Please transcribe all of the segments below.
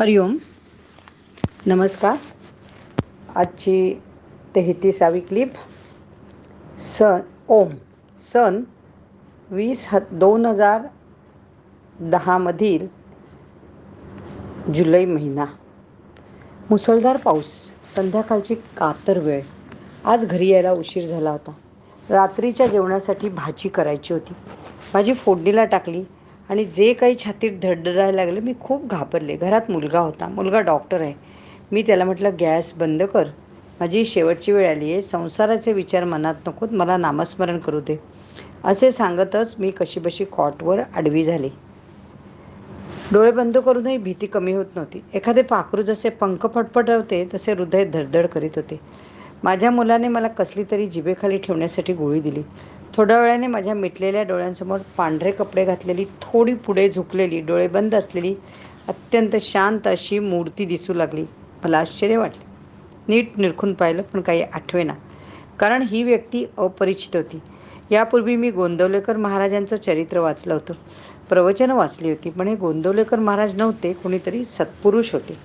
हरिओम नमस्कार. आजची तेहतीसावी क्लिप सन ओम सन वीस ह दोन हजार दहामधील जुलै महिना. मुसळधार पाऊस संध्याकाळची कातर वेळ. आज घरी यायला उशीर झाला होता. रात्रीच्या जेवणासाठी भाजी करायची होती. भाजी फोडणीला टाकली. आणि जे काही छातीत धडधडायला लागले मी खूप घाबरले. घरात मुलगा होता. मुलगा डॉक्टर आहे. मी त्याला म्हटलं गॅस बंद कर. माझी शेवटची वेळ आली आहे. संसाराचे विचार मनात नकोत. मला नामस्मरण करू दे. असे सांगतच मी कशीबशी कॉटवर आडवी झाली. डोळे बंद करूनही भीती कमी होत नव्हती. एखादे पाखरू जसे पंख फटफटवते तसे हृदय धडधड करीत होते. माझ्या मुलाने मला कसली तरी जिभेखाली ठेवण्यासाठी गोळी दिली. थोड्या वेळाने माझ्या मिटलेल्या डोळ्यांसमोर पांढरे कपडे घातलेली थोडी पुढे झुकलेली डोळे बंद असलेली अत्यंत शांत अशी मूर्ती दिसू लागली. मला आश्चर्य वाटले. नीट निरखून पाहिलं पण काही आठवेना. कारण ही व्यक्ती अपरिचित होती. यापूर्वी मी गोंदवलेकर महाराजांचं चरित्र वाचलं होतं. प्रवचनं वाचली होती पण हे गोंदवलेकर महाराज नव्हते कोणीतरी सत्पुरुष होते.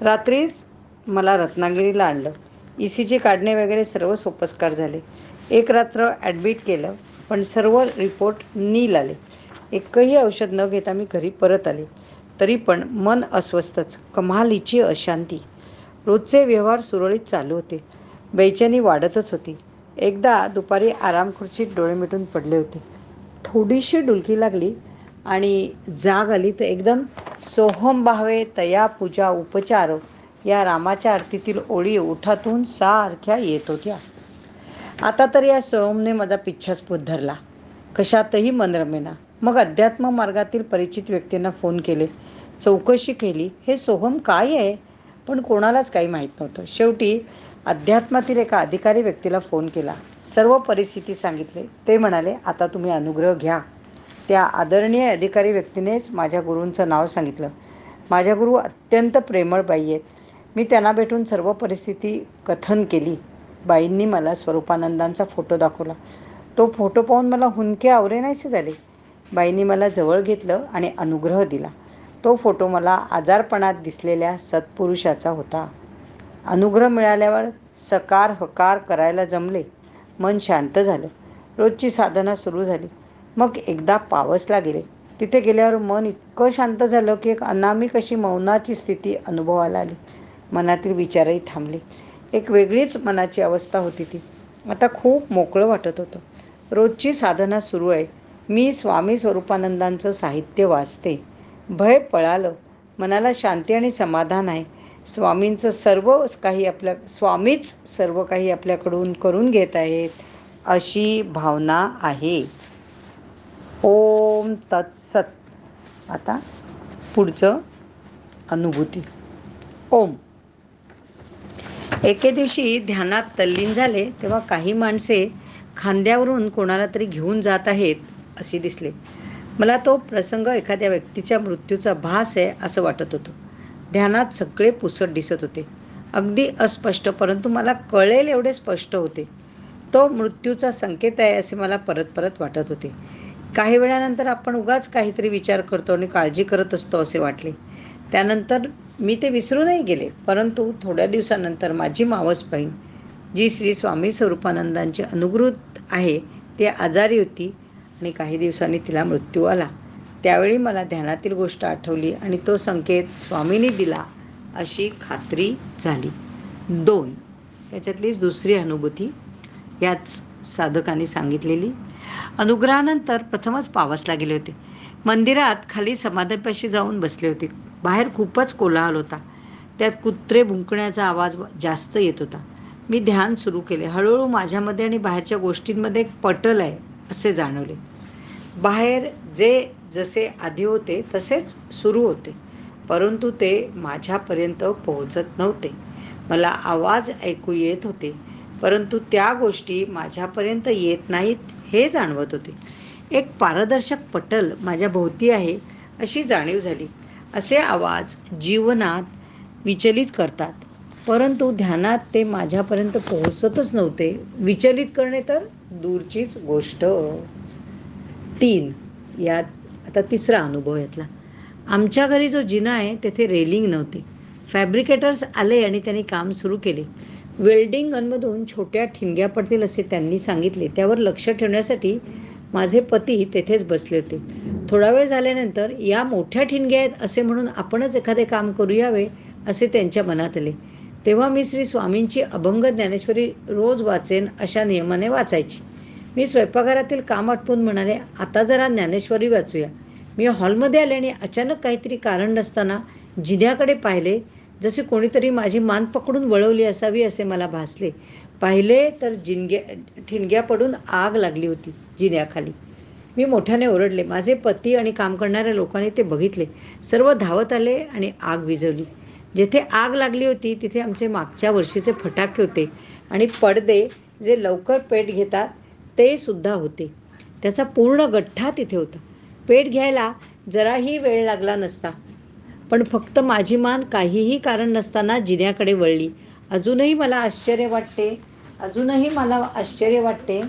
रात्रीच मला रत्नागिरीला आणलं. ई सी जी काढणे वगैरे सर्व सोपस्कार झाले. एक रात्र ॲडमिट केलं पण सर्व रिपोर्ट नील आले. एकही औषध न घेता मी घरी परत आले. तरी पण मन अस्वस्थच कमालीची अशांती. रोजचे व्यवहार सुरळीत चालू होते. बेचैनी वाढतच होती. एकदा दुपारी आराम खुर्चीत डोळे मिटून पडले होते. थोडीशी डुलकी लागली आणि जाग आली तर एकदम सोहम भावे तया पूजा उपचार या रामाच्या आरतीतील ओळी उठातून सारख्या येत होत्या. आता तर या सोहमने माझा पिच्छास्फोट धरला. कशातही मन रमेना. मग अध्यात्म मार्गातील परिचित व्यक्तींना फोन केले. चौकशी केली. हे सोहम काय आहे? पण कोणालाच काही माहीत नव्हतं. शेवटी अध्यात्मातील एका अधिकारी व्यक्तीला फोन केला. सर्व परिस्थिती सांगितले. ते म्हणाले आता तुम्ही अनुग्रह घ्या. त्या आदरणीय अधिकारी व्यक्तीनेच माझ्या गुरूंचं नाव सांगितलं. माझ्या गुरु अत्यंत प्रेमळ बाई आहेत. मी त्यांना भेटून सर्व परिस्थिती कथन केली. बाईंनी मला स्वरूपानंदांचा फोटो दाखवला. तो फोटो पाहून मला हुंके आवरे नाहीसे झाले. बाईंनी मला जवळ घेतलं आणि अनुग्रह दिला. तो फोटो मला आजारपणात दिसलेल्या सत्पुरुषाचा होता. अनुग्रह मिळाल्यावर सकार हकार करायला जमले. मन शांत झालं. रोजची साधना सुरू झाली. मग एकदा पावसला गेले. तिथे गेल्यावर मन इतकं शांत झालं की एक अनामिक अशी मौनाची स्थिती अनुभवाला आली. मनातील विचारही थांबले. एक वेगळीच मनाची अवस्था होती ती. आता खूप मोकळं वाटत होतं. रोजची साधना सुरू आहे. मी स्वामी स्वरूपानंदांचं साहित्य वाचते. भय पळालं. मनाला शांती आणि समाधान आहे. स्वामींचं सर्व काही आपल्या स्वामीच सर्व काही आपल्याकडून करून घेत आहेत अशी भावना आहे. ओम तत्सत. आता पुढचं अनुभूती. ओम. एके दिवशी ध्यानात तल्लीन झाले तेव्हा काही माणसे खांद्यावरून कोणाला तरी घेऊन जात आहेत असे दिसले. मला तो प्रसंग एखाद्या व्यक्तीच्या मृत्यूचा भास आहे असं वाटत होतं. ध्यानात सगळे पुसट दिसत होते. अगदी अस्पष्ट परंतु मला कळेल एवढे स्पष्ट होते. तो मृत्यूचा संकेत आहे असे मला परत परत वाटत होते. काही वेळानंतर आपण उगाच काहीतरी विचार करतो आणि काळजी करत असतो असे वाटले. त्यानंतर मी ते विसरूनही गेले. परंतु थोड्या दिवसानंतर माझी मावस बहीण जी श्री स्वामी स्वरूपानंदांची अनुगृत आहे ती आजारी होती आणि काही दिवसांनी तिला मृत्यू आला. त्यावेळी मला ध्यानातील गोष्ट आठवली आणि तो संकेत स्वामींनी दिला अशी खात्री झाली. दोन. त्याच्यातलीच दुसरी अनुभूती याच साधकांनी सांगितलेली. अनुग्रहानंतर प्रथमच पावसला गेले होते. मंदिरात खाली समाधीपाशी जाऊन बसले होते. बाहेर खूपच कोलाहल होता. त्यात कुत्रे भुंकण्याचा आवाज जास्त येत होता. मी ध्यान सुरू केले. हळूहळू माझ्यामध्ये आणि बाहेरच्या गोष्टींमध्ये एक पटल आहे असे जाणवले. बाहेर जे जसे आधी होते तसेच सुरू होते. परंतु ते माझ्यापर्यंत पोहोचत नव्हते. मला आवाज ऐकू येत होते परंतु त्या गोष्टी माझ्यापर्यंत येत नाहीत हे जाणवत होते. एक पारदर्शक पटल माझ्या भोवती आहे अशी जाणीव झाली. असे आवाज जीवनात विचलित करतात. परंतु ध्यानात ते माझ्यापर्यंत पोहोचतच नव्हते. विचलित करणे तर दूरचीच गोष्ट. तीन यात आता तिसरा अनुभव यातला. आमच्या घरी जो जिना आहे तेथे रेलिंग नव्हती. फॅब्रिकेटर्स आले आणि त्यांनी काम सुरू केले. वेल्डिंग गनमधून छोट्या ठिणग्या पडतील असे त्यांनी सांगितले. त्यावर लक्ष ठेवण्यासाठी माझे पती तेथेच बसले होते. थोडा वेळ झाल्यानंतर या मोठ्या ठिणग्या आहेत असे म्हणून आपणच एखादे काम करूयावे असे त्यांच्या मनात आले. तेव्हा मी श्री स्वामींची अभंग ज्ञानेश्वरी रोज वाचेन अशा नियमाने वाचायची. मी स्वयंपाकघरातील काम आटपून म्हणाले आता जरा ज्ञानेश्वरी वाचूया. मी हॉलमध्ये आले आणि अचानक काहीतरी कारण नसताना जिन्याकडे पाहिले जसे कोणीतरी माझी मान पकडून वळवली असावी असे मला भासले. पाहिले तर जिनग्या ठिणग्या पडून आग लागली होती जिन्याखाली. मी मोठ्याने ओरडले. माझे पती आणि काम करणाऱ्या लोकांनी ते बघितले. सर्व धावत आले आणि आग विझवली. जेथे आग लागली होती तिथे आमचे मागच्या वर्षीचे फटाके होते आणि पडदे जे लवकर पेट घेतात ते सुद्धा होते. त्याचा पूर्ण गठ्ठा तिथे होता. पेट घ्यायला जराही वेळ लागला नसता. पण फक्त माझी मान काहीही कारण नसताना जिन्याकडे वळली. अजूनही मला आश्चर्य वाटते. अजूनही मला आश्चर्य वाटते.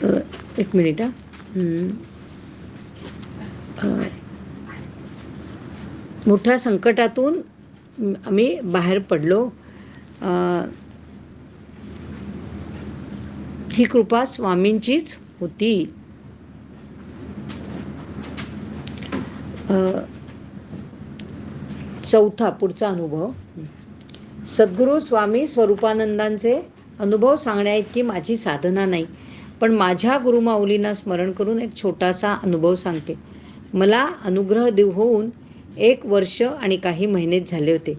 एक मिनिट हा. मोठ्या संकटातून आम्ही बाहेर पडलो. ही कृपा स्वामींचीच होती. चौथा पुढचा अनुभव. सद्गुरू स्वामी स्वरूपानंदांचे अनुभव सांगण्या इतकी माझी साधना नाही. पण माझ्या गुरुमाऊलींना स्मरण करून एक छोटासा अनुभव सांगते. मला अनुग्रह देव होऊन एक वर्ष आणि काही महिनेच झाले होते.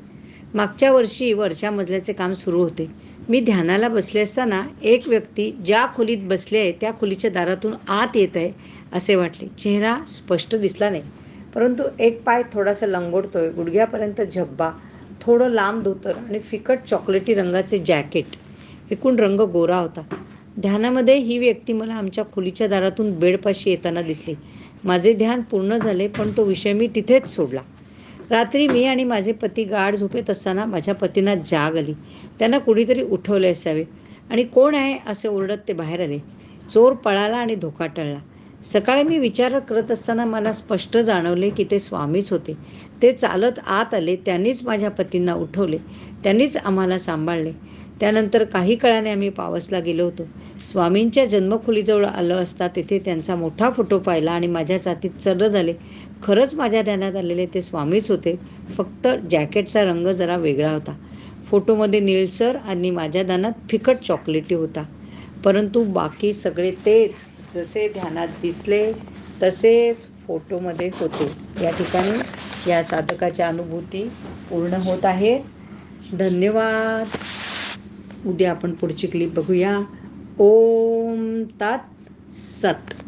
मागच्या वर्षी वरच्या मजल्याचे काम सुरू होते. मी ध्यानाला बसले असताना एक व्यक्ती ज्या खोलीत बसली आहे त्या खोलीच्या दारातून आत येत आहे असे वाटले. चेहरा स्पष्ट दिसला नाही. परंतु एक पाय थोडासा लंगोडतोय. गुडघ्यापर्यंत झब्बा थोडं लांब धोतर आणि फिकट चॉकलेटी रंगाचे जॅकेट. एकूण रंग गोरा होता. ध्यानामध्ये ही व्यक्ती मला आमच्या खोलीच्या दारातून बेडपाशी येताना दिसली. माझे ध्यान पूर्ण झाले पण तो विषय मी तिथेच सोडला. रात्री मी आणि माझे पती गाढ झोपेत असताना माझ्या पतींना जाग आली. त्यांना कुणीतरी उठवले असावे. आणि कोण आहे असे ओरडत ते बाहेर आले. चोर पळाला आणि धोका टळला. सकाळी मी विचार करत असताना मला स्पष्ट जाणवले की ते स्वामीच होते. ते चालत आत आले त्यांनीच माझ्या पतींना उठवले. त्यांनीच आम्हाला सांभाळले. त्यानंतर काही काळाने आम्ही पावसला गेलो होतो. स्वामींच्या जन्मखोलीजवळ आलं असता तेथे त्यांचा मोठा फोटो पाहिला आणि माझ्या छातीत चर्र झाले. खरंच माझ्या ध्यानात आलेले ते स्वामीच होते. फक्त जॅकेटचा रंग जरा वेगळा होता. फोटोमध्ये निळसर आणि माझ्या ध्यानात फिकट चॉकलेटी होता. परंतु बाकी सगळे तेच जसे ध्यानात दिसले तसेच फोटोमध्ये होते. या ठिकाणी या साधकाच्या अनुभूती पूर्ण होत आहेत. धन्यवाद. उद्या आपण पुढची क्लिप बघूया. ओम तात सत.